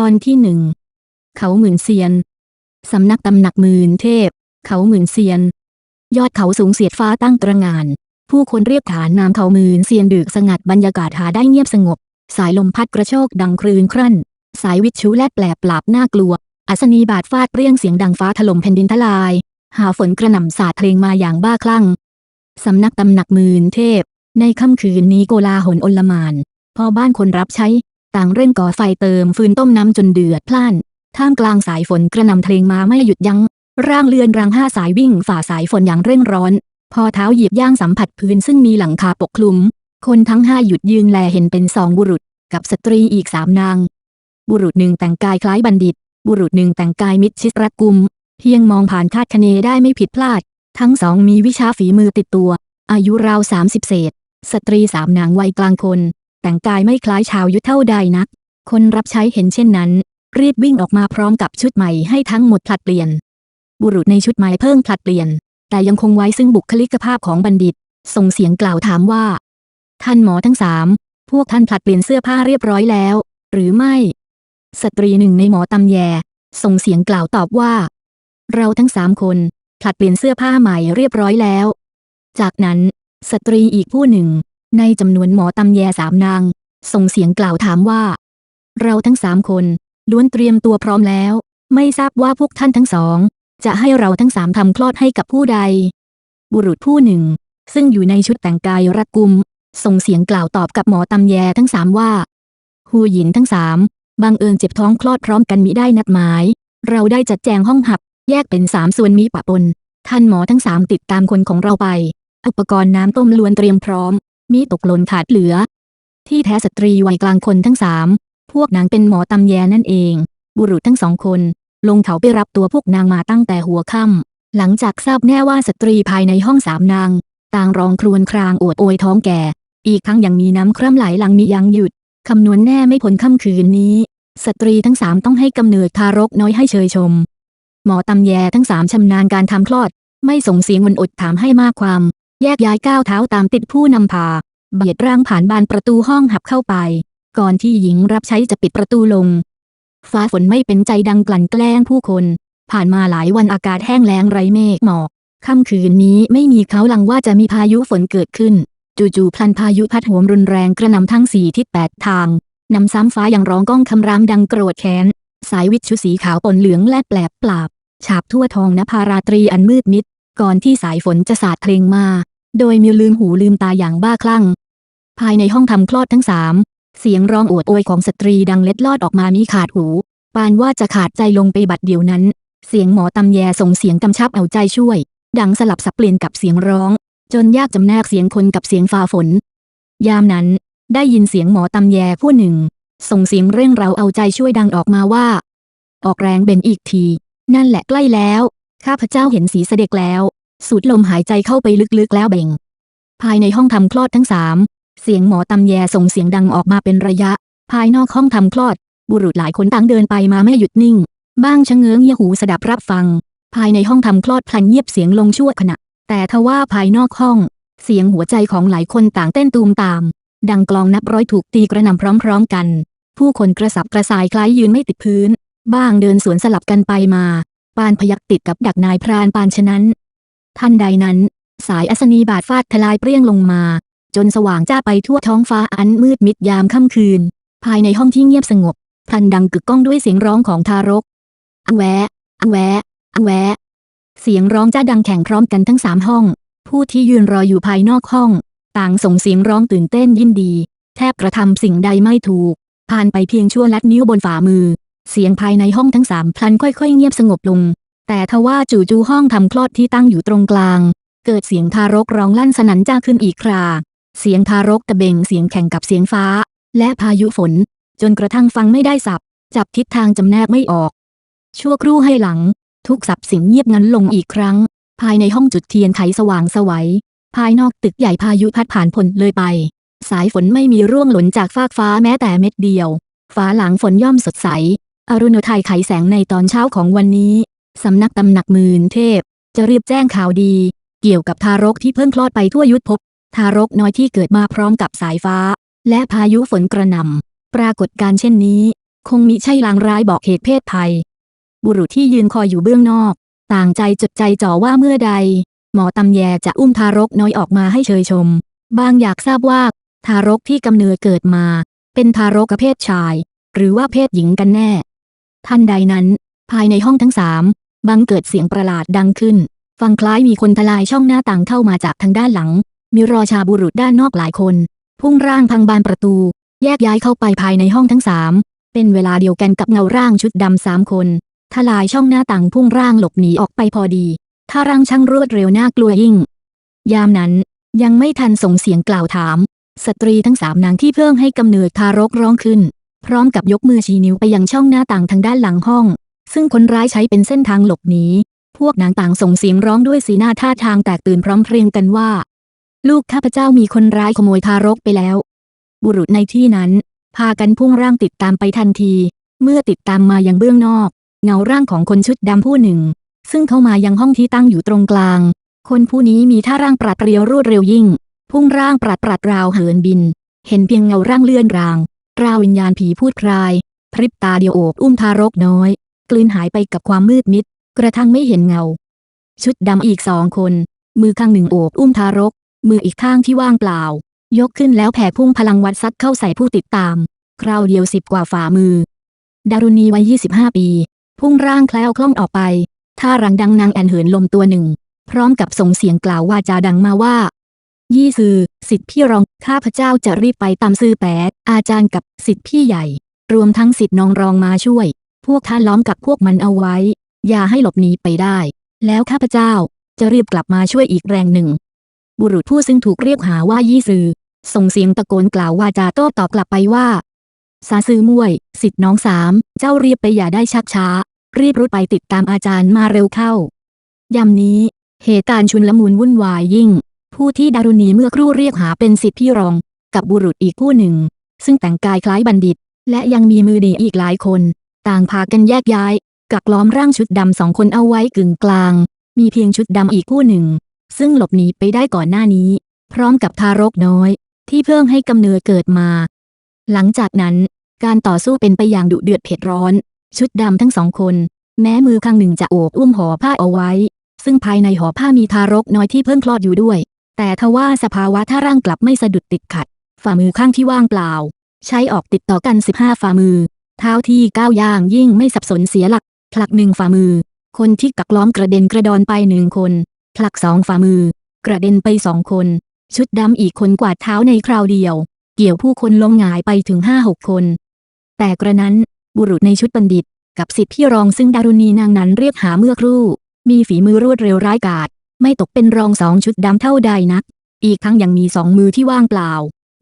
ตอนที่หนึ่ง เขาหมื่นเซียน สำนักตำหนักหมื่นเทพ เขาหมื่นเซียน ยอดเขาสูงเสียดฟ้าตั้งตระงาน ผู้คนเรียกขานนามเขาหมื่นเซียนดึกสงัดบรรยากาศหาได้เงียบสงบ สายลมพัดกระโชกดังครืนครั่น สายวิทยุแลบแปลบปราบน่ากลัว อัศนีบาดฟาดเปรี้ยงเสียงดังฟ้าถล่มแผ่นดินทลาย หาฝนกระหน่ำสาดเพลงมาอย่างบ้าคลั่ง สำนักตำหนักหมื่นเทพ ในค่ำคืนนี้โกลาหลโอลมานพอบ้านคนรับใช้ ต่างเร่งก่อไฟเติมฟืนต้มน้ำจนเดือดพล่าน ท่ามกลางสายฝนกระหน่ำเพลงมาไม่หยุดยัง้ง ร่างเลือนรางห้าสายวิ่งฝ่าสายฝนอย่างเร่งร้อน พอเท้าเหยียบย่างสัมผัสพื้นซึ่งมีหลังคาปกคลุม คนทั้งห้าหยุดยืนแลเห็นเป็นสองบุรุษ กับสตรีอีกสามนาง บุรุษหนึ่งแต่งกายคล้ายบัณฑิต บุรุษหนึ่งแต่งกายมิดชิดรัดกุม เพียงมองผ่านคาดคะเนได้ไม่ผิดพลาด ทั้งสองมีวิชาฝีมือติดตัว อายุราวสามสิบเศษ สตรีสามนางวัยกลางคน แต่งกายไม่คล้ายชาวยุทธเท่าใดนัก คนรับใช้เห็นเช่นนั้น รีบวิ่งออกมาพร้อมกับชุดใหม่ให้ทั้งหมดผลัดเปลี่ยน บุรุษในชุดใหม่เพิ่งผลัดเปลี่ยน แต่ยังคงไว้ซึ่งบุคลิกภาพของบัณฑิต ส่งเสียงกล่าวถามว่า ท่านหมอทั้งสามพวกท่านผลัดเปลี่ยนเสื้อผ้าเรียบร้อยแล้ว หรือไม่ สตรีหนึ่งในหมอตำแย ส่งเสียงกล่าวตอบว่า เราทั้งสามคนผลัดเปลี่ยนเสื้อผ้าใหม่เรียบร้อยแล้ว จากนั้น สตรีอีกผู้หนึ่ง ในจำนวนหมอตำแยสามนาง ส่งเสียงกล่าวถามว่า เราทั้งสามคนล้วนเตรียมตัวพร้อมแล้ว ไม่ทราบว่าพวกท่านทั้งสอง จะให้เราทั้งสามทำคลอดให้กับผู้ใด บุรุษผู้หนึ่ง ซึ่งอยู่ในชุดแต่งกายรัดกุม ส่งเสียงกล่าวตอบกับหมอตำแยทั้งสามว่าฮูหยินทั้งสามบังเอิญเจ็บท้องคลอดพร้อมกันมิได้นัดหมาย เราได้จัดแจงห้องหับ แยกเป็นสามส่วนมีปะปน ท่านหมอทั้งสามติดตามคนของเราไป อุปกรณ์น้ำต้มล้วนเตรียมพร้อม มีตกหล่นขาดเหลือ ที่แท้สตรีวัยกลางคนทั้งสามพวกนางเป็นหมอตำแยนั่นเอง บุรุษทั้งสองคน ลงเขาไปรับตัวพวกนางมาตั้งแต่หัวค่ำหลังจากทราบแน่ว่าสตรีภายในห้องสามนาง ต่างร้องครวญครางโอดโอยท้องแก่ อีกทั้งยังมีน้ำคร่ำไหลหลังมียังหยุดคำนวณแน่ไม่พ้นค่ำคืนนี้ สตรีทั้งสามต้องให้กำเนิดทารกน้อยให้เชยชม หมอตำแยทั้งสามชำนาญการทำคลอด ไม่ส่งเสียงวนอดถามให้มากความ แยกย้ายก้าวเท้าตามติดผู้นำพา เบียดร่างผ่านบานประตูห้องหับเข้าไป ก่อนที่หญิงรับใช้จะปิดประตูลง ฟ้าฝนไม่เป็นใจดังกลั่นแกล้งผู้คน ผ่านมาหลายวันอากาศแห้งแล้งไร้เมฆหมอกค่ำคืนนี้ไม่มีเขาลังว่าจะมีพายุฝนเกิดขึ้น จู่ๆพลันพายุพัดโหมรุนแรงกระหน่ำทั้งสี่ทิศแปดทางนำซ้ำฟ้ายังร้องก้องคำรามดังโกรธแค้น สายวิทยุสีขาวปนเหลืองและแปลบปราบ ฉาบทั่วทองนภาราตรีอันมืดมิด ก่อนที่สายฝนจะสาดเพลงมา โดยมิวลืมหูลืมตาอย่างบ้าคลั่ง ภายในห้องทำคลอดทั้งสามเสียงร้องโอดโอยของสตรีดังเล็ดลอดออกมามีขาดหู ปานว่าจะขาดใจลงไปบัดเดียวนั้น เสียงหมอตำแยส่งเสียงกำชับเอาใจช่วย ดังสลับสับเปลี่ยนกับเสียงร้อง จนยากจำแนกเสียงคนกับเสียงฟ้าฝน ยามนั้น ได้ยินเสียงหมอตำแยผู้หนึ่ง ส่งเสียงเร่งเราเอาใจช่วยดังออกมาว่า ออกแรงเบนอีกที นั่นแหละใกล้แล้ว ข้าพเจ้าเห็นสีเสด็จแล้ว สูดลมหายใจเข้าไปลึกๆแล้วเบ่ง ภายในห้องทำคลอดทั้งสามเสียงหมอตำแยส่งเสียงดังออกมาเป็นระยะ ภายนอกห้องทำคลอด บุรุษหลายคนต่างเดินไปมาไม่หยุดนิ่ง บ้างชะเง้อเงียหูสดับรับฟัง ภายในห้องทำคลอดพลันเงียบเสียงลงชั่วขณะ แต่ทว่าภายนอกห้อง เสียงหัวใจของหลายคนต่างเต้นตูมตาม ดังกลองนับร้อยถูกตีกระหน่ำพร้อมๆกัน ผู้คนกระสับกระส่ายคล้ายยืนไม่ติดพื้น บ้างเดินสวนสลับกันไปมา ปานพยักติดกับดักนายพรานปานฉะนั้น ท่านใดนั้น สายอัศนีบาดฟาดทลายเปรี้ยงลงมา จนสว่างจ้าไปทั่วท้องฟ้าอันมืดมิดยามค่ำคืน ภายในห้องที่เงียบสงบพลันดังกึกก้องด้วยเสียงร้องของทารก อังแวะอังแวะอังแวเสียงร้องจ้าดังแข่งพร้อมกันทั้งสามห้อง ผู้ที่ยืนรออยู่ภายนอกห้อง ต่างส่งเสียงร้องตื่นเต้นยินดี แทบกระทำสิ่งใดไม่ถูก ผ่านไปเพียงชั่วลัดนิ้วบนฝ่ามือ เสียงภายในห้องทั้งสามพลันค่อยๆ เงียบสงบลง แต่ทว่าจู่ๆห้องทำคลอดที่ตั้งอยู่ตรงกลาง เกิดเสียงทารกร้องลั่นสนั่นจ้าขึ้นอีกครา เสียงทารกตะเบงเสียงแข่งกับเสียงฟ้า และพายุฝน จนกระทั่งฟังไม่ได้สับ จับทิศทางจำแนกไม่ออก ชั่วครู่ให้หลัง ทุกสับสียงเงียบงันลงอีกครั้ง ภายในห้องจุดเทียนไขสว่างสวัย ภายนอกตึกใหญ่พายุพัดผ่านผลเลยไป สายฝนไม่มีร่วงหล่นจากฟากฟ้าแม้แต่เม็ดเดียว ฟ้าหลังฝนย่อมสดใส อรุณทัยไขแสงในตอนเช้าของวันนี้ สำนักตำหนักหมื่นเทพ จะรีบแจ้งข่าวดี เกี่ยวกับทารกที่เพิ่งคลอดไปทั่วยุทธภพ ทารกน้อยที่เกิดมาพร้อมกับสายฟ้า และพายุฝนกระหน่ำ ปรากฏการเช่นนี้ คงมิใช่ลางร้ายบอกเหตุเพศภัย บุรุษที่ยืนคอยอยู่เบื้องนอก ต่างใจจดใจจ่อว่าเมื่อใด หมอตำแยจะอุ้มทารกน้อยออกมาให้เชยชม บางอยากทราบว่า ทารกที่กำเนิดเกิดมา เป็นทารกเพศชาย หรือว่าเพศหญิงกันแน่ ทันใดนั้น ภายในห้องทั้งสามบังเกิดเสียงประหลาดดังขึ้น ฟังคล้ายมีคนทลายช่องหน้าต่างเข้ามาจากทางด้านหลัง มีรอชาบุรุษด้านนอกหลายคน พุ่งร่างพังบานประตู แยกย้ายเข้าไปภายในห้องทั้งสามเป็นเวลาเดียวกันกับเงาร่างชุดดำสามคนทลายช่องหน้าต่างพุ่งร่างหลบหนีออกไปพอดีถ้าร่างช่างรวดเร็วน่ากลัวยิ่ง ยามนั้นยังไม่ทันส่งเสียงกล่าวถาม สตรีทั้งสามนางที่เพิ่งให้กำเนิดทารกร้องขึ้น พร้อมกับยกมือชี้นิ้วไปยังช่องหน้าต่างทางด้านหลังห้อง ซึ่งคนร้ายใช้เป็นเส้นทางหลบหนี พวกนางต่างส่งเสียงร้องด้วยสีหน้าท่าทางแตกตื่นพร้อมเพรียงกันว่า ลูกข้าพเจ้ามีคนร้ายขโมยทารกไปแล้ว บุรุษในที่นั้น พากันพุ่งร่างติดตามไปทันที เมื่อติดตามมายังเบื้องนอก เงาร่างของคนชุดดำผู้หนึ่ง ซึ่งเข้ามายังห้องที่ตั้งอยู่ตรงกลาง คนผู้นี้มีท่าร่างปราดเปรียวรวดเร็วยิ่ง พุ่งร่างปราดปราดราวเหินบิน เห็นเพียงเงาร่างเลื่อนราง ราววิญญาณผีพูดคลาย พริบตาเดียวโอบอุ้มทารกน้อย กลืนหายไปกับความมืดมิด กระทั่งไม่เห็นเงา ชุดดำอีกสองคน มือข้างหนึ่งโอบอุ้มทารก มืออีกข้างที่ว่างเปล่า ยกขึ้นแล้วแผ่พุ่งพลังวัดซัดเข้าใส่ผู้ติดตาม คราวเดียวสิบกว่าฝ่ามือ ดารุณีวัย25ปี พุ่งร่างแคล้วคล่องออกไปท่ารังดังนางแอนเหินลมตัวหนึ่ง พร้อมกับส่งเสียงกล่าวว่าจาดังมาว่า ยี่ซือสิทธิพี่รอง ข้าพเจ้าจะรีบไปตามซื่อแปด อาจารย์กับสิทธิพี่ใหญ่ รวมทั้งสิทธิน้องรองมาช่วย พวกท่านล้อมกับพวกมันเอาไว้ อย่าให้หลบหนีไปได้ แล้วข้าพเจ้าจะรีบกลับมาช่วยอีกแรงหนึ่ง บุรุษผู้ซึ่งถูกเรียกหาว่ายี่ซือ ส่งเสียงตะโกนกล่าวว่าจาโต้ตอบกลับไปว่าซาซือมวย สิทธิน้องสาม เจ้ารีบไปอย่าได้ชักช้า รีบรุดไปติดตามอาจารย์มาเร็วเข้ายามนี้เหตุการณ์ชุนละมุนวุ่นวายยิ่ง ผู้ที่ดารุณีเมื่อครู่เรียกหาเป็นสิทธิพี่รอง กับบุรุษอีกผู้หนึ่ง ซึ่งแต่งกายคล้ายบัณฑิต และยังมีมือดีอีกหลายคน ต่างพากันแยกย้าย กักล้อมร่างชุดดำสองคนเอาไว้กึ่งกลาง มีเพียงชุดดำอีกผู้หนึ่ง ซึ่งหลบหนีไปได้ก่อนหน้านี้ พร้อมกับทารกน้อย ที่เพิ่งให้กำเนิดเกิดมา หลังจากนั้น การต่อสู้เป็นไปอย่างดุเดือดเผ็ดร้อน ชุดดำทั้งสองคน แม้มือข้างหนึ่งจะโอบอุ้มห่อผ้าเอาไว้ซึ่งภายในห่อผ้ามีทารกน้อยที่เพิ่งคลอดอยู่ด้วย แต่ทว่าสภาวะท่าร่างกลับไม่สะดุดติดขัด ฝ่ามือข้างที่ว่างเปล่า ใช้ออกติดต่อกัน 15 ฝ่ามือ เท้าที่ก้าวย่างยิ่งไม่สับสนเสียหลัก ผลักหนึ่งฝ่ามือ คนที่กักล้อมกระเด็นกระดอนไปหนึ่งคน ผลักสองฝ่ามือ กระเด็นไปสองคน ชุดดำอีกคนกวาดเท้าในคราวเดียว เกี่ยวผู้คนลงหงายไปถึงห้าหกคน แต่กระนั้นบุรุษในชุดบัณฑิต กับสิทธิพี่รองซึ่งดารุณีนางนั้นเรียกหาเมื่อครู่ มีฝีมือรวดเร็วร้ายกาจ ไม่ตกเป็นรองสองชุดดำเท่าใดนัก อีกทั้งยังมีสองมือที่ว่างเปล่า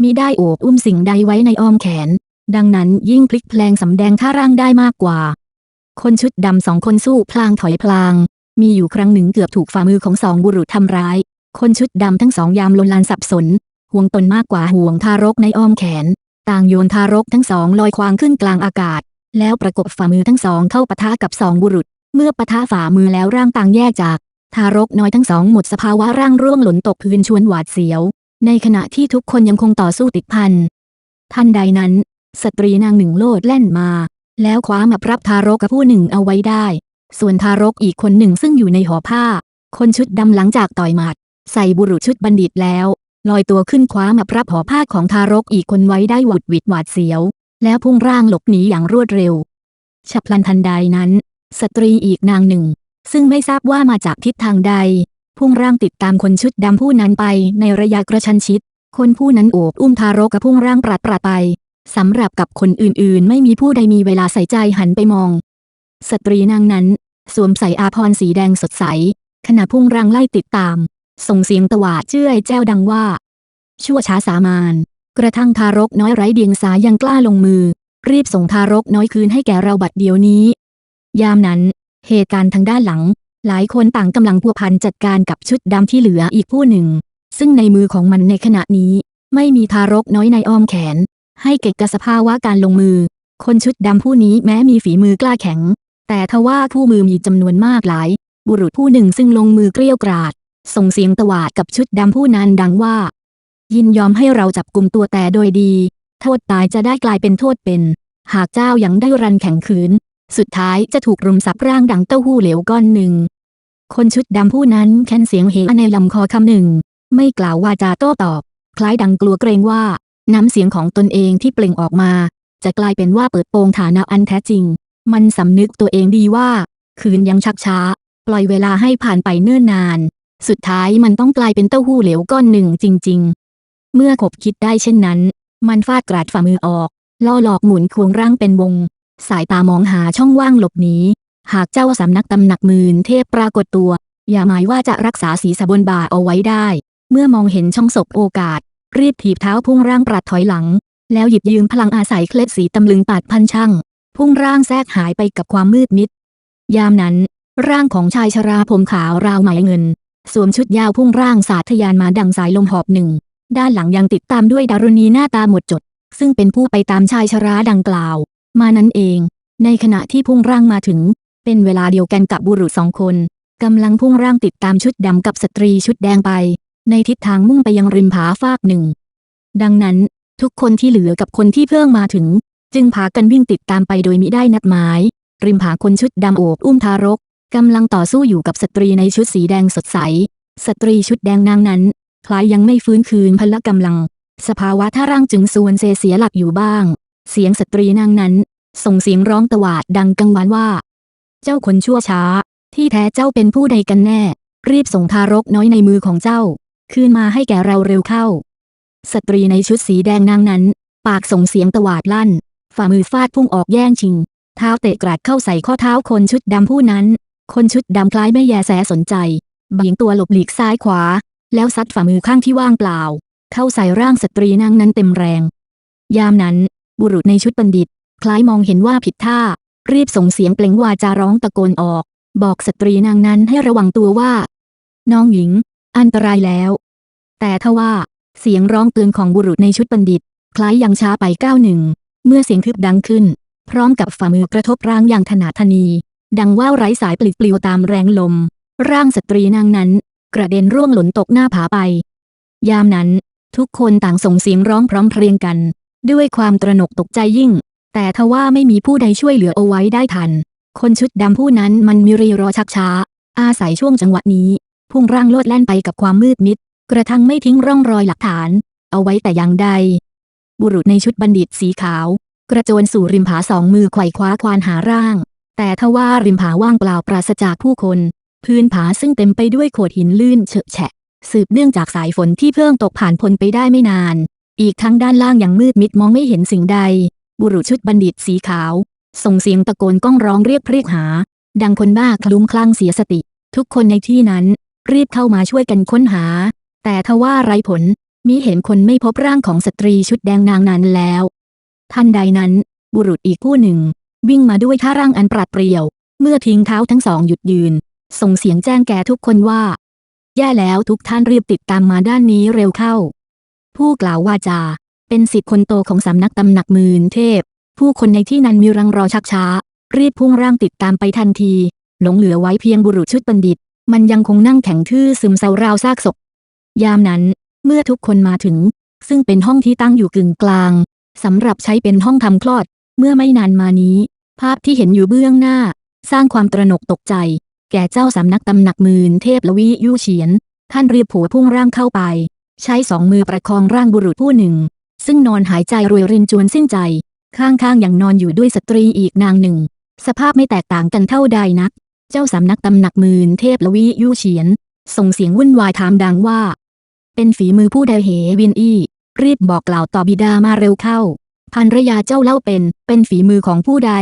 มีได้โอบอุ้มสิ่งใดไว้ในอ้อมแขน ดังนั้นยิ่งพลิกแพลงสำแดงท่าร่างได้มากกว่า คนชุดดำสองคนสู้พลางถอยพลาง มีอยู่ครั้งหนึ่งเกือบถูกฝ่ามือของสองบุรุษทำร้าย คนชุดดำทั้งสองยามลนลานสับสน ห่วงตนมากกว่าห่วงทารกในอ้อมแขน ต่างโยนทารกทั้งสองลอยควางขึ้นกลางอากาศ แล้วประกบฝ่ามือทั้งสองเข้าปะทะกับสองบุรุษ เมื่อปะทะฝ่ามือแล้วร่างต่างแยกจาก ทารกน้อยทั้งสองหมดสภาวะร่างร่วงหล่นตกพื้นชวนหวาดเสียว ในขณะที่ทุกคนยังคงต่อสู้ติดพันทันใดนั้น สตรีนางหนึ่งโลดแล่นมา แล้วคว้ามารับทารกกับผู้หนึ่งเอาไว้ได้ ส่วนทารกอีกคนหนึ่งซึ่งอยู่ในห่อผ้า คนชุดดำหลังจากต่อยหมัด ใส่บุรุษชุดบัณฑิตแล้ว ลอยตัวขึ้นคว้ามารับห่อผ้าของทารกอีกคนไว้ได้หวุดหวิดหวาดเสียว แล้วพุ่งร่างหลบหนีอย่างรวดเร็วฉับพลันทันใดนั้น สตรีอีกนางหนึ่ง ซึ่งไม่ทราบว่ามาจากทิศทางใด พุ่งร่างติดตามคนชุดดำผู้นั้นไปในระยะกระชันชิด คนผู้นั้นโอบอุ้มทารกกับพุ่งร่างปราดปราดไปสำหรับกับคนอื่นๆ ไม่มีผู้ใดมีเวลาใส่ใจหันไปมอง สตรีนางนั้น สวมใส่อาภรณ์สีแดงสดใส ขณะพุ่งร่างไล่ติดตาม ส่งเสียงตวาดเจ้ยแจ้วดังว่า ชั่วช้าสามานกระทั่งทารกน้อยไร้เดียงสายังกล้าลงมือ รีบส่งทารกน้อยคืนให้แก่เราบัดเดี๋ยวนี้ ยามนั้น เหตุการณ์ทางด้านหลัง หลายคนต่างกำลังพัวพันจัดการกับชุดดำที่เหลืออีกผู้หนึ่ง ซึ่งในมือของมันในขณะนี้ ไม่มีทารกน้อยในอ้อมแขน ให้เก็บกบสภาวะการลงมือ คนชุดดำผู้นี้แม้มีฝีมือกล้าแข็ง แต่ทว่าผู้มือมีจำนวนมากหลาย บุรุษผู้หนึ่งซึ่งลงมือเกลี้ยกราด ส่งเสียงตวาดกับชุดดำผู้นั้นดังว่า ยินยอมให้เราจับกลุ่มตัวแต่โดยดี โทษตายจะได้กลายเป็นโทษเป็น หากเจ้ายังได้รันแข่งขืน สุดท้ายจะถูกรุมสับร่างดังเต้าหู้เหลวก้อนหนึ่ง คนชุดดำผู้นั้นแค้นเสียงเฮในลำคอคำหนึ่ง ไม่กล่าววาจาโต้ตอบ คล้ายดังกลัวเกรงว่า น้ำเสียงของตนเองที่เปล่งออกมา จะกลายเป็นว่าเปิดโปงฐานะอันแท้จริง มันสำนึกตัวเองดีว่า คืนยังชักช้า ปล่อยเวลาให้ผ่านไปเนิ่นนาน สุดท้ายมันต้องกลายเป็นเต้าหู้เหลวก้อนหนึ่งจริง ๆ เมื่อขบคิดได้เช่นนั้น มันฟาดกราดฝ่ามือออกล่อหลอกหมุนควงร่างเป็นวง สายตามองหาช่องว่างหลบหนีหากเจ้าสำนักตำหนักหมื่นเทพปรากฏตัว อย่าหมายว่าจะรักษาศีรษะบนบ่าเอาไว้ได้ เมื่อมองเห็นช่องศพโอกาส รีบถีบเท้าพุ่งร่างปรัดถอยหลัง แล้วหยิบยืมพลังอาศัยเคล็ดสีตำลึงปาดพันช่างพุ่งร่างแทรกหายไปกับความมืดมิด ยามนั้น ร่างของชายชราผมขาวราวไหมเงิน สวมชุดยาวพุ่งร่างสาทยานมาดังสายลมหอบหนึ่ง ด้านหลังยังติดตามด้วยดารุณีหน้าตาหมดจด ซึ่งเป็นผู้ไปตามชายชราดังกล่าว มานั้นเอง ในขณะที่พุ่งร่างมาถึง เป็นเวลาเดียวกันกับบุรุษสองคนกำลังพุ่งร่างติดตามชุดดำกับสตรีชุดแดงไป ในทิศทางมุ่งไปยังริมผาฟากหนึ่ง ดังนั้น ทุกคนที่เหลือกับคนที่เพิ่งมาถึง จึงพากันวิ่งติดตามไปโดยมิได้นัดหมาย ริมผาคนชุดดำโอบอุ้มทารกกำลังต่อสู้อยู่กับสตรีในชุดสีแดงสดใส สตรีชุดแดงนางนั้น คล้ายยังไม่ฟื้นคืนพละกำลัง สภาวะท่าร่างจึงส่วนเซเสียหลักอยู่บ้าง เสียงสตรีนางนั้น ส่งเสียงร้องตวาดดังกังวานว่า เจ้าคนชั่วช้า ที่แท้เจ้าเป็นผู้ใดกันแน่ รีบส่งทารกน้อยในมือของเจ้า คืนมาให้แก่เราเร็วเข้า สตรีในชุดสีแดงนางนั้น ปากส่งเสียงตวาดลั่น ฝ่ามือฟาดพุ่งออกแย่งชิง เท้าเตะกราดเข้าใส่ข้อเท้าคนชุดดำผู้นั้น คนชุดดำคล้ายไม่แยแสสนใจเบี่ยงตัวหลบหลีกซ้ายขวา แล้วซัดฝ่ามือข้างที่ว่างเปล่า เข้าใส่ร่างสตรีนางนั้นเต็มแรง ยามนั้น บุรุษในชุดบัณฑิต คล้ายมองเห็นว่าผิดท่า รีบส่งเสียงเปล่งวาจาร้องตะโกนออก บอกสตรีนางนั้นให้ระวังตัวว่า น้องหญิง อันตรายแล้ว แต่ทว่า เสียงร้องเตือนของบุรุษในชุดบัณฑิต คล้ายยังช้าไปก้าวหนึ่ง เมื่อเสียงคึบดังขึ้น พร้อมกับฝ่ามือกระทบร่างอย่างถนัดทนี ดังว่าวไร้สายปลิดปลิวตามแรงลม ร่างสตรีนางนั้น กระเด็นร่วงหล่นตกหน้าผาไป ยามนั้น ทุกคนต่างส่งเสียงร้องพร้อมเพรียงกัน ด้วยความตระหนกตกใจยิ่ง แต่ทว่าไม่มีผู้ใดช่วยเหลือเอาไว้ได้ทัน คนชุดดำผู้นั้นมันมีรีรอชักช้า อาศัยช่วงจังหวะนี้ พุ่งร่างโลดแล่นไปกับความมืดมิด กระทั่งไม่ทิ้งร่องรอยหลักฐาน เอาไว้แต่อย่างใด บุรุษในชุดบัณฑิตสีขาว กระโจนสู่ริมผาสองมือไขว่คว้าควานหาร่าง แต่ทว่าริมผาว่างเปล่าปราศจากผู้คน พื้นผาซึ่งเต็มไปด้วยโขดหินลื่นเฉอะแฉะ สืบเนื่องจากสายฝนที่เพิ่งตกผ่านพ้นไปได้ไม่นาน อีกทั้งด้านล่างยังมืดมิดมองไม่เห็นสิ่งใด บุรุษชุดบัณฑิตสีขาว ส่งเสียงตะโกนก้องร้องเรียกเรียกหา ดังคนบ้าคลุ้มคลั่งเสียสติ ทุกคนในที่นั้น รีบเข้ามาช่วยกันค้นหา แต่ทว่าไร้ผลมิเห็นคนไม่พบร่างของสตรีชุดแดงนางนั้นแล้วทันใดนั้น บุรุษอีกผู้หนึ่ง วิ่งมาด้วยท่าร่างอันปราดเปรียว เมื่อทิ้งเท้าทั้งสองหยุดยืน ส่งเสียงแจ้งแก่ทุกคนว่า แย่แล้วทุกท่านรีบติดตามมาด้านนี้เร็วเข้า ผู้กล่าวว่าจา เป็นสิทธิ์คนโตของสำนักตำหนักหมื่นเทพ ผู้คนในที่นั้นมีรังรอชักช้า รีบพุ่งร่างติดตามไปทันที หลงเหลือไว้เพียงบุรุษชุดบัณฑิต มันยังคงนั่งแข็งทื่อซึมเศร้าราวซากศพ ยามนั้น เมื่อทุกคนมาถึง ซึ่งเป็นห้องที่ตั้งอยู่กึ่งกลางสำหรับใช้เป็นห้องทำคลอด เมื่อไม่นานมานี้ ภาพที่เห็นอยู่เบื้องหน้า สร้างความตระหนกตกใจ แก่เจ้าสำนักตำหนักหมื่นเทพละวิยุเฉียน ท่านรีบผูพุ่งร่างเข้าไป ใช้สองมือประคองร่างบุรุษผู้หนึ่ง ซึ่งนอนหายใจรวยรินจวนสิ้นใจ ข้างๆอย่างนอนอยู่ด้วยสตรีอีกนางหนึ่ง สภาพไม่แตกต่างกันเท่าใดนัก เจ้าสำนักตำหนักหมื่นเทพละวิยุเฉียน ส่งเสียงวุ่นวายถามดังว่า เป็นฝีมือผู้ใดเหวินอี้ รีบบอกกล่าวต่อบิดามาเร็วเข้าภรรยาเจ้าเล่าเป็น เป็นฝีมือของผู้ใด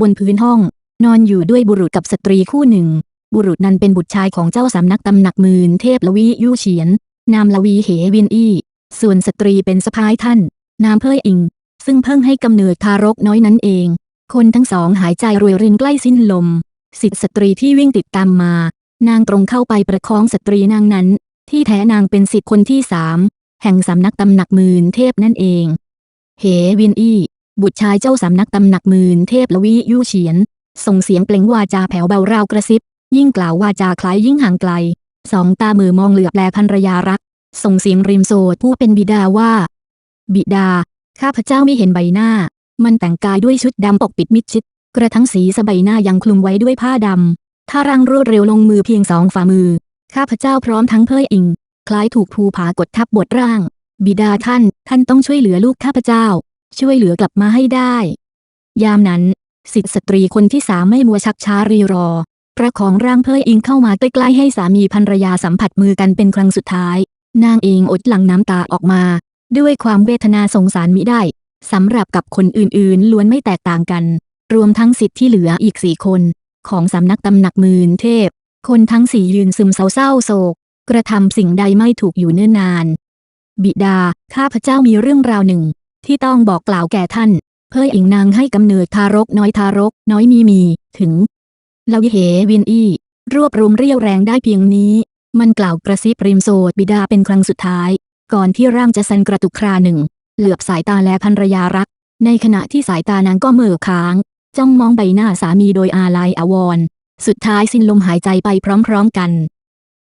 บนพื้นห้อง นอนอยู่ด้วยบุรุษกับสตรีคู่หนึ่ง บุรุษนั้นเป็นบุตรชายของเจ้าสำนักตำหนักหมื่นเทพละวิยุเฉียน นามละวีเหวินอี้ ส่วนสตรีเป็นสะพ้ายท่าน นามเพยอิง ซึ่งเพิ่งให้กำเนิดทารกน้อยนั้นเอง คนทั้งสองหายใจรวยรินใกล้สิ้นลม สิทธิสตรีที่วิ่งติดตามมา นางตรงเข้าไปประคองสตรีนางนั้น ที่แท้นางเป็นสิทธิคนที่สามแห่งสำนักตำหนักหมื่นเทพนั่นเอง เหวินอี้บุตรชายเจ้าสำนักตำหนักหมื่นเทพละวิยุเฉียน ส่งเสียงเปล่งวาจาแผ่วเบาราวกระซิบ ยิ่งกล่าววาจาคล้ายยิ่งห่างไกล สองตามือมองเหลือบแลภรรยารัก ส่งเสียงริมโสดผู้เป็นบิดาว่า บิดา ข้าพเจ้าไม่เห็นใบหน้า มันแต่งกายด้วยชุดดำปกปิดมิดชิด กระทั่งสีสบายหน้ายังคลุมไว้ด้วยผ้าดำท่าร่างรวดเร็วลงมือเพียงสองฝ่ามือ ข้าพเจ้าพร้อมทั้งเพยอิง คล้ายถูกภูผากดทับบทร่าง บิดาท่าน ท่านต้องช่วยเหลือลูกข้าพเจ้า ช่วยเหลือกลับมาให้ได้ ยามนั้นสิทธิสตรีคนที่สามไม่มัวชักช้ารีรอ ประคองร่างเพยอิงเข้ามาใกล้ๆให้สามีภรรยาสัมผัสมือกันเป็นครั้งสุดท้าย นางเองอดหลั่งน้ำตาออกมา ด้วยความเวทนาสงสารมิได้สำหรับกับคนอื่นๆ ล้วนไม่แตกต่างกัน รวมทั้งสิทธิ์ที่เหลืออีกสี่คน ของสำนักตำหนักมื่นเทพ คนทั้งสี่ยืนซึมเศร้าเศร้าโศก กระทำสิ่งใดไม่ถูกอยู่เนิ่นนาน บิดา ข้าพเจ้ามีเรื่องราวหนึ่ง ที่ต้องบอกกล่าวแก่ท่าน เพื่ออิงนางให้กำเนิดทารกน้อยทารกน้อยมีมี ถึง เลาเหวินอี้รวบรวมเรียวแรงได้เพียงนี้ มันกล่าวกระซิบริมโซดบิดาเป็นครั้งสุดท้าย ก่อนที่ร่างจะสั่นกระตุกคราหนึ่ง เหลือบสายตาแลภรรยารัก ในขณะที่สายตานางก็เหม่อค้าง จ้องมองใบหน้าสามีโดยอาลัยอาวรณ์สุดท้ายสิ้นลมหายใจไปพร้อมๆกัน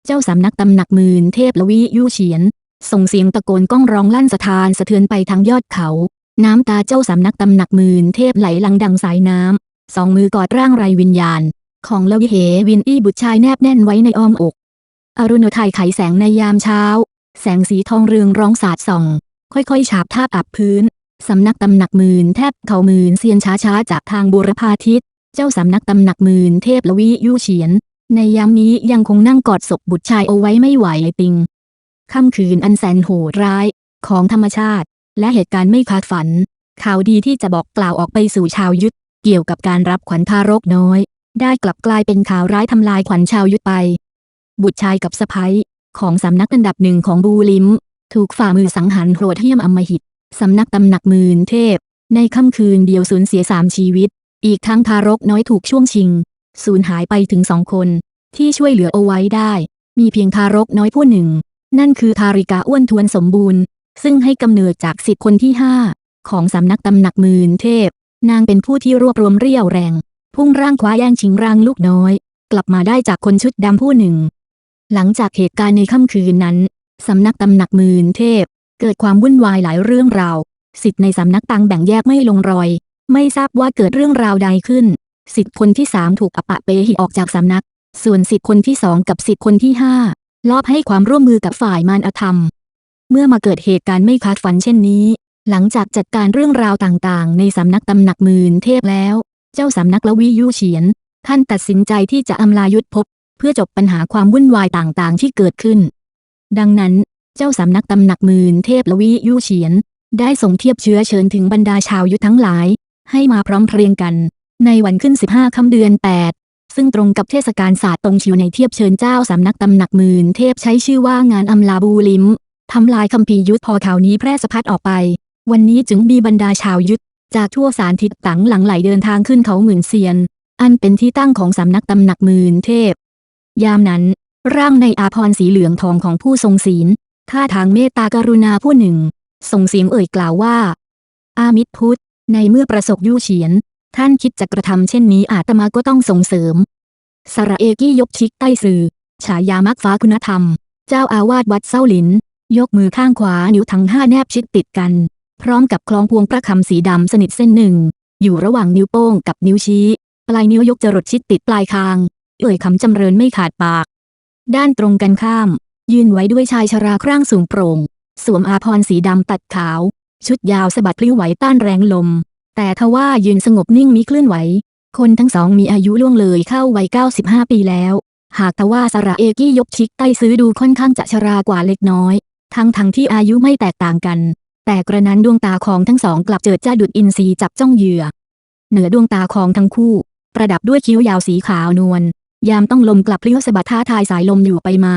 เจ้าสำนักตำหนักหมื่นเทพละวิยู่เฉียน ส่งเสียงตะโกนก้องร้องลั่นสะท้านสะเทือนไปทางยอดเขา น้ำตาเจ้าสำนักตำหนักหมื่นเทพไหลลังดังสายน้ำสองมือกอดร่างไรวิญญาณ ของละวิเหวินอี้บุตรชายแนบแน่นไว้ในอ้อมอก อรุณไทยไขแสงในยามเช้า แสงสีทองเรืองร้องสาดส่อง ค่อยๆ ฉาบทาบอับพื้น สำนักตำหนักหมื่นแทบเขาหมื่นเซียนช้าๆ จากทางบุรพาทิต เจ้าสำนักตำหนักหมื่นเทพละวิยู่เฉียน ในยามนี้ยังคงนั่งกอดศพบุตรชายเอาไว้ไม่ไหวติง ค่ำคืนอันแสนโหดร้าย ของธรรมชาติ และเหตุการณ์ไม่คาดฝัน ข่าวดีที่จะบอกกล่าวออกไปสู่ชาวยุทธเกี่ยวกับการรับขวัญทารกน้อย ได้กลับกลายเป็นข่าวร้ายทำลายขวัญชาวยุทธไป บุตรชายกับสะพ้ยของสำนักอันดับหนึ่งของบูลิม ถูกฝ่ามือสังหารโหดเหี้ยมอำมหิต สำนักตำหนักหมื่นเทพ ในค่ำคืนเดียวสูญเสียสามชีวิต อีกทั้งทารกน้อยถูกช่วงชิง สูญหายไปถึงสองคน ที่ช่วยเหลือเอาไว้ได้ มีเพียงทารกน้อยผู้หนึ่ง นั่นคือทาริกาอ้วนทวนสมบูรณ์ ซึ่งให้กำเนิดจากสิทธิคนที่ห้าของสำนักตำหนักหมื่นเทพ นางเป็นผู้ที่รวบรวมเรี่ยวแรง พุ่งร่างคว้าแย่งชิงร่างลูกน้อย กลับมาได้จากคนชุดดำผู้หนึ่ง หลังจากเหตุการณ์ในค่ำคืนนั้น สำนักตำหนักมื่นเทพ เกิดความวุ่นวายหลายเรื่องราว สิทธิ์ในสำนักต่างแบ่งแยกไม่ลงรอย ไม่ทราบว่าเกิดเรื่องราวใดขึ้น สิทธิ์คนที่สามถูกอปะเปหิออกจากสำนัก ส่วนสิทธิ์คนที่สองกับสิทธิ์คนที่ห้าลอบให้ความร่วมมือกับฝ่ายมารอธรรม เมื่อมาเกิดเหตุการณ์ไม่คาดฝันเช่นนี้ หลังจากจัดการเรื่องราวต่างๆ ในสำนักตำหนักมื่นเทพแล้ว เจ้าสำนักละวิยุเฉียน ท่านตัดสินใจที่จะอำลายุทธภพเพื่อจบปัญหาความวุ่นวายต่างๆ ที่เกิดขึ้น ดังนั้น เจ้าสำนักตำหนักหมื่นเทพละวิยุเฉียน ได้ส่งเทียบเชื้อเชิญถึงบรรดาชาวยุทธทั้งหลาย ให้มาพร้อมเพรียงกัน ในวันขึ้น 15ค่ำเดือน 8 ซึ่งตรงกับเทศกาลศาสตร์ตรงชิวในเทียบเชิญเจ้าสำนักตำหนักหมื่นเทพใช้ชื่อว่างานอำลาบูลิมทำลายคัมภียุทธพอข่าวนี้แพร่สะพัดออกไป วันนี้จึงมีบรรดาชาวยุทธ จากทั่วสารทิศต่างหลังไหลเดินทางขึ้นเขาหมื่นเซียน อันเป็นที่ตั้งของสำนักตำหนักหมื่นเทพ ยามนั้น ร่างในอาพรสีเหลืองทองของผู้ทรงศีลท่าทางเมตตากรุณาผู้หนึ่ง ส่งเสียงเอ่ยกล่าวว่า อามิตรพุทธ ในเมื่อประสบยู่เฉียน ท่านคิดจะกระทำเช่นนี้อาตมาก็ต้องส่งเสริม สระเอกี้ยกชิกใต้สื่อ ฉายามักฟ้าคุณธรรม เจ้าอาวาสวัดเส้าหลิน ยกมือข้างขวานิ้วทั้งห้าแนบชิดติดกัน พร้อมกับคล้องพวงประคำสีดำสนิทเส้นหนึ่ง อยู่ระหว่างนิ้วโป้งกับนิ้วชี้ ปลายนิ้วยกจรดชิดติดปลายคาง เอ่ยคำจำเริญไม่ขาดปาก ด้านตรงกันข้าม ยืนไว้ด้วยชายชราคร่างสูงโปร่ง สวมอาภรสีดำตัดขาว ชุดยาวสะบัดพลิ้วไหวต้านแรงลม แต่ทว่ายืนสงบนิ่งมิเคลื่อนไหว คนทั้งสองมีอายุล่วงเลยเข้าวัย95 ปีแล้ว หากแต่ว่าสระเอกี้ยกชิกใต้ซื้อดูค่อนข้างจะชรากว่าเล็กน้อย ทั้งทั้งที่อายุไม่แตกต่างกัน แต่กระนั้นดวงตาของทั้งสองกลับเจิดจ้าดุดอินทรีจับจ้องเหยื่อ เหนือดวงตาของทั้งคู่ ประดับด้วยคิ้วยาวสีขาวนวล ยามต้องลมกลับพลิ้วสะบัดท่าทายสายลมอยู่ไปมา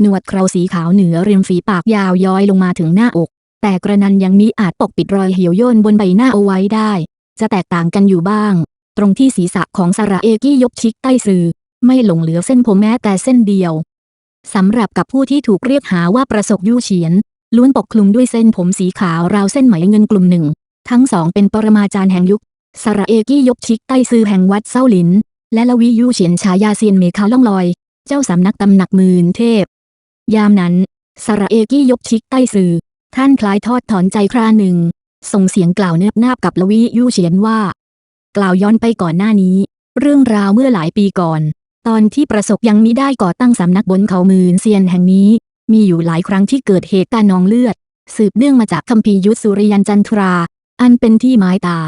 หนวดเคราสีขาวเหนือริมฝีปากยาวย้อยลงมาถึงหน้าอก แต่กระนั้นยังมิอาจปกปิดรอยเหี่ยวย่นบนใบหน้าเอาไว้ได้ จะแตกต่างกันอยู่บ้าง ตรงที่ศีรษะของสระเอกี้ยกชิกใต้สื่อไม่หลงเหลือเส้นผมแม้แต่เส้นเดียวสำหรับกับผู้ที่ถูกเรียกหาว่าประสบยู่เฉียน ล้วนปกคลุมด้วยเส้นผมสีขาวราวเส้นไหมเงินกลุ่มหนึ่ง ทั้งสองเป็นปรมาจารย์แห่งยุคสระเอกี้ยกชิกใต้ซือแห่งวัดเส้าหลิน และละวิยูเฉียนฉายาเซียนเมคาล่องลอย เจ้าสำนักตำหนักหมื่นเทพ ยามนั้นสระเอกี้ยกชิกใต้ซือท่านคล้ายทอดถอนใจคราหนึ่ง ส่งเสียงกล่าวเนิบนาบกับละวิยูเฉียนว่า กล่าวย้อนไปก่อนหน้านี้ เรื่องราวเมื่อหลายปีก่อน ตอนที่ประสบยังมิได้ก่อตั้งสำนักบนเขาหมืนเซียนแห่งนี้ มีอยู่หลายครั้งที่เกิดเหตุการณ์นองเลือด สืบเนื่องมาจากคัมภียุทธสุริยันจันทรา อันเป็นที่หมายตา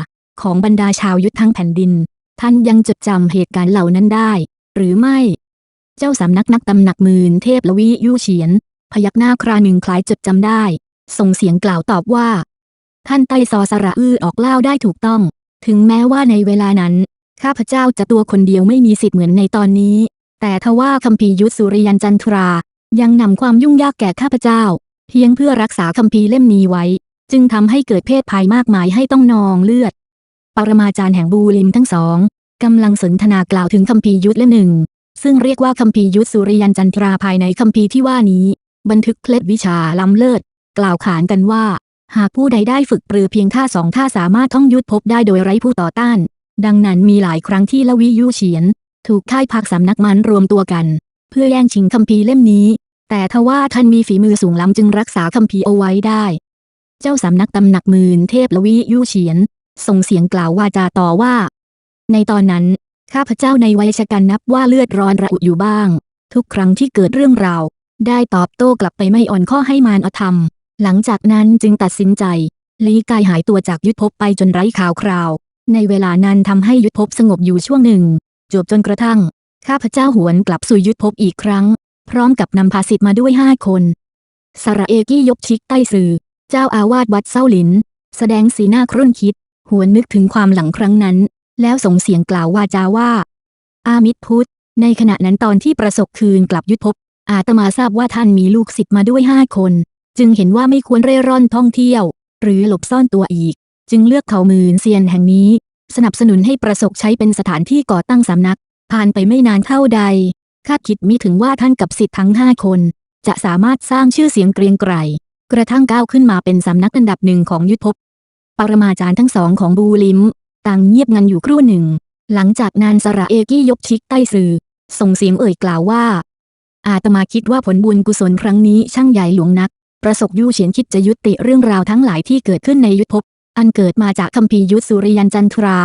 ของบรรดาชาวยุทธทั้งแผ่นดิน ท่านยังจดจำเหตุการณ์เหล่านั้นได้ หรือไม่ เจ้าสำนักนักตำหนักหมื่นเทพละวิยู่เฉียน พยักหน้าคราหนึ่งคล้ายจดจำได้ ส่งเสียงกล่าวตอบว่า ท่านไต้ซอสระอื้อออกเล่าได้ถูกต้อง ถึงแม้ว่าในเวลานั้น ข้าพเจ้าจะตัวคนเดียวไม่มีสิทธิ์เหมือนในตอนนี้แต่ทว่าคัมภียุทธสุริยันจันทรา ยังนำความยุ่งยากแก่ข้าพเจ้า เพียงเพื่อรักษาคัมภีร์เล่มนี้ไว้ จึงทำให้เกิดเพศภัยมากมายให้ต้องนองเลือด ปรมาจารย์แห่งบูลิมทั้งสองกำลังสนทนากล่าวถึงคัมภีร์ยุทธเล่มหนึ่ง ซึ่งเรียกว่าคัมภีร์ยุทธสุริยันจันทราภายในคัมภีร์ที่ว่านี้ บันทึกเคล็ดวิชาล้ำเลิศ กล่าวขานกันว่า หากผู้ใดได้ฝึกปรือเพียงท่าสองท่าสามารถท่องยุทธพบได้โดยไร้ผู้ต่อต้าน ดังนั้นมีหลายครั้งที่ละวิยูเฉียน ถูกค่ายพักสำนักมันรวมตัวกัน เพื่อแย่งชิงคัมภีร์เล่มนี้ แต่ทว่าท่านมีฝีมือสูงล้ำจึงรักษาคัมภีเอาไว้ได้ เจ้าสำนักตำหนักหมื่นเทพละวิยูเฉียน ส่งเสียงกล่าววาจาต่อว่า ในตอนนั้น ข้าพเจ้าในวัยชะกันนับว่าเลือดร้อนระอุอยู่บ้าง ทุกครั้งที่เกิดเรื่องราว ได้ตอบโต้กลับไปไม่อ่อนข้อให้มารอธรรม หลังจากนั้นจึงตัดสินใจลีกายหายตัวจากยุทธภพไปจนไร้ข่าวคราว ในเวลานั้นทำให้ยุทธภพสงบอยู่ช่วงหนึ่งจบจนกระทั่ง ข้าพเจ้าหวนกลับสู่ยุทธภพอีกครั้ง พร้อมกับนำพาสิทธ์มาด้วยห้าคนสระเอกี้ยกชิกใต้สื่อ เจ้าอาวาสวัดเซ้าหลิน แสดงสีหน้าครุ่นคิด หวนนึกถึงความหลังครั้งนั้น แล้วส่งเสียงกล่าววาจาว่า อามิตรพุทธ ในขณะนั้นตอนที่ประสบคืนกลับยุทธภพ อาตมาทราบว่าท่านมีลูกศิษย์มาด้วยห้าคน จึงเห็นว่าไม่ควรเร่ร่อนท่องเที่ยว หรือหลบซ่อนตัวอีก จึงเลือกเขาหมื่นเซียนแห่งนี้ สนับสนุนให้ประสบใช้เป็นสถานที่ก่อตั้งสำนัก ผ่านไปไม่นานเท่าใด คาดคิดมิถึงว่าท่านกับศิษย์ทั้งห้าคน จะสามารถสร้างชื่อเสียงเกรียงไกรกระทั่งก้าวขึ้นมาเป็นสำนักอันดับหนึ่งของยุทธภพปรมาจารย์ทั้งสองของบูลิมต่างเงียบงันอยู่ครู่หนึ่ง หลังจากนั้นสระเอกี้ยกชิกใต้สื่อ ส่งเสียงเอ่ยกล่าวว่า อาตมาคิดว่าผลบุญกุศลครั้งนี้ช่างใหญ่หลวงนัก ประสบยู่เฉียนคิดจะยุติเรื่องราวทั้งหลายที่เกิดขึ้นในยุทธภพอันเกิดมาจากคัมภีร์ยุทธสุริยันจันทรา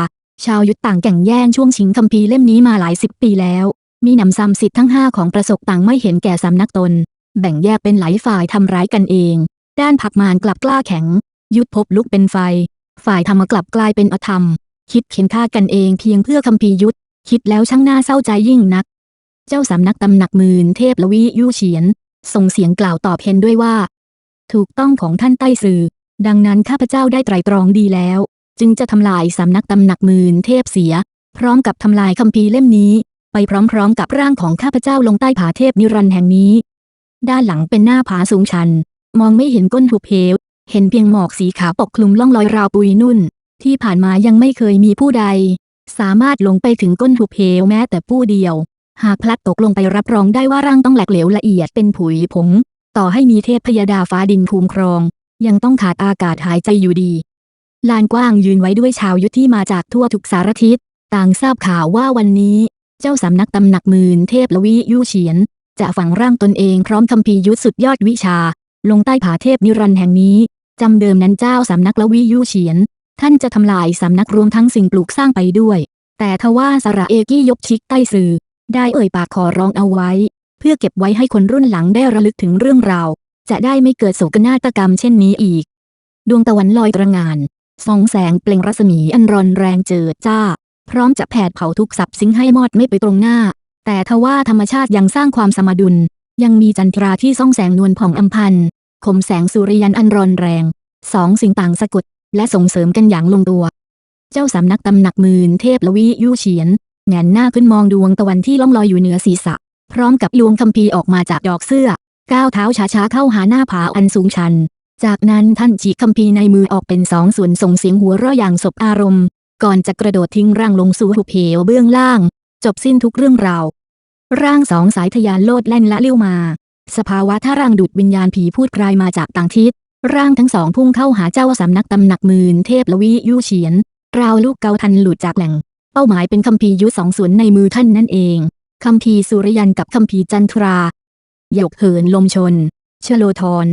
ชาวยุทธต่างแข่งแย่งช่วงชิงคัมภีร์เล่มนี้มาหลายสิบปีแล้ว มีหนำซ้ำสิทธิ์ทั้งห้าของประสบต่างไม่เห็นแก่สำนักตน แบ่งแยกเป็นหลายฝ่ายทำร้ายกันเอง ด้านผักมารกลับกล้าแข็ง ยุทธภพลุกเป็นไฟ ฝ่ายธรรมกลับกลายเป็นอธรรม คิดเข็นฆ่ากันเองเพียงเพื่อคัมภีร์ยุทธคิดแล้วช่างน่าเศร้าใจยิ่งนัก เจ้าสำนักตำหนักหมื่นเทพละวิยู่เฉียน ส่งเสียงกล่าวตอบเห็นด้วยว่า ถูกต้องของท่านใต้สื่อ ดังนั้นข้าพเจ้าได้ไตรตรองดีแล้ว จึงจะทำลายสำนักตำหนักหมื่นเทพเสีย พร้อมกับทำลายคัมภีร์เล่มนี้ ไปพร้อมๆกับร่างของข้าพเจ้าลงใต้ผาเทพนิรันดร์แห่งนี้ ด้านหลังเป็นหน้าผาสูงชัน มองไม่เห็นก้นหุบเหว เห็นเพียงหมอกสีขาวปกคลุมล่องลอยราวปุยนุ่น ที่ผ่านมายังไม่เคยมีผู้ใด สามารถลงไปถึงก้นหุบเหวแม้แต่ผู้เดียว หากพลัดตกลงไปรับรองได้ว่าร่างต้องแหลกเหลวละเอียดเป็นผุยผง ต่อให้มีเทพพยดาฟ้าดินคุ้มครอง ยังต้องขาดอากาศหายใจอยู่ดีลานกว้างยืนไว้ด้วยชาวยุทธที่มาจากทั่วทุกสารทิศ ต่างทราบข่าวว่าวันนี้ เจ้าสำนักตำหนักหมื่นเทพละวิยู่เฉียน จะฝังร่างตนเองพร้อมคัมภียุทธสุดยอดวิชา ลงใต้ผาเทพนิรันห์แห่งนี้จำเดิมนั้นเจ้าสำนักละวิยู่เฉียน ท่านจะทำลายสำนักรวมทั้งสิ่งปลูกสร้างไปด้วย แต่ทว่าสระเอกี้ยกชิกใต้สื่อ ได้เอ่ยปากขอร้องเอาไว้ เพื่อเก็บไว้ให้คนรุ่นหลังได้ระลึกถึงเรื่องราว จะได้ไม่เกิดโศกนาฏกรรมเช่นนี้อีก ดวงตะวันลอยตระงานส่องแสงเปล่งรัศมีอันร้อนแรงเจิดจ้า พร้อมจะแผดเผาทุกสับสิงให้มอดไม่ไปตรงหน้า แต่ทว่าธรรมชาติยังสร้างความสมดุล ยังมีจันทราที่ส่องแสงนวลผ่องอำพันคมแสงสุริยันอันร้อนแรงสองสิ่งต่างสะกดและส่งเสริมกันอย่างลงตัว เจ้าสำนักตำหนักหมื่นเทพละวิยู่เฉียนแงนหน้าขึ้นมองดวงตะวันที่ล่องลอยอยู่เหนือศีรษะ พร้อมกับลวงคัมภีออกมาจากดอกเสื้อ ก้าวเท้าช้าๆเข้าหาหน้าผาอันสูงชัน จากนั้นท่านฉีกคัมภีในมือออกเป็นสองส่วนส่งเสียงหัวเราะอย่างสบอารมณ์ ก่อนจะกระโดดทิ้งร่างลงสู่หุบเหวเบื้องล่าง จบสิ้นทุกเรื่องราว ร่างสองสายทยานโลดแล่นละเลี้ยวมา สภาวะท่าร่างดูดวิญญาณผีพูดคลายมาจากต่างทิศ ร่างทั้งสองพุ่งเข้าหาเจ้าสำนักตำหนักหมื่นเทพละวิยูเฉียน ราวลูกเกาทันหลุดจากแหล่ง เป้าหมายเป็นคัมภีร์ยุทธสองส่วนในมือท่านนั่นเองคัมภีร์สุริยันกับคัมภีร์จันทราหยกเหินลมชน ชโลธร